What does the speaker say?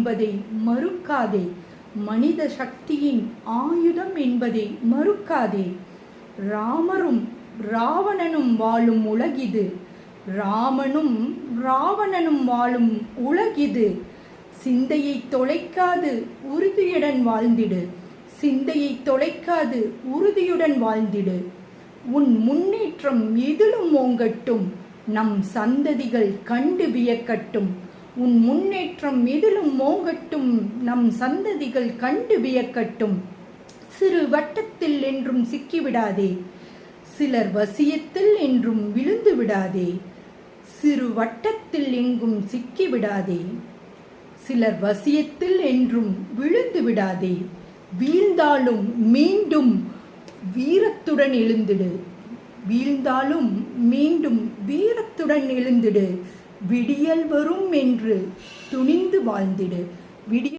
என்பதை மறுக்காதே. மனித சக்தியின் ஆயுதம் என்பதை மறுக்காதே. ராமரும் ராவணனும் வாழும் உலகிது. ராமனும் ராவணனும் வாழும் உலகிது. சிந்தையை தொலைக்காது உறுதியுடன் வாழ்ந்திடு. சிந்தையை தொலைக்காது உறுதியுடன் வாழ்ந்திடு. உன் முன்னேற்றம் எதிலும் ஓங்கட்டும். நம் சந்ததிகள் கண்டு வியக்கட்டும். உன் முன்னேற்றம் எதிலும் மோங்கட்டும் நம் சந்ததிகள் கண்டு வியக்கட்டும். சிறு வட்டத்தில் என்றும் சிக்கிவிடாதே. சிலர் வசியத்தில் என்றும் விழுந்து விடாதே. சிறு வட்டத்தில் எங்கும் சிக்கிவிடாதே. சிலர் வசியத்தில் என்றும் விழுந்து விடாதே. வீழ்ந்தாலும் மீண்டும் வீரத்துடன் எழுந்திடு. வீழ்ந்தாலும் மீண்டும் வீரத்துடன் எழுந்திடு. விடியல் வரும் என்று துணிந்து வாழ்ந்திடு. விடிய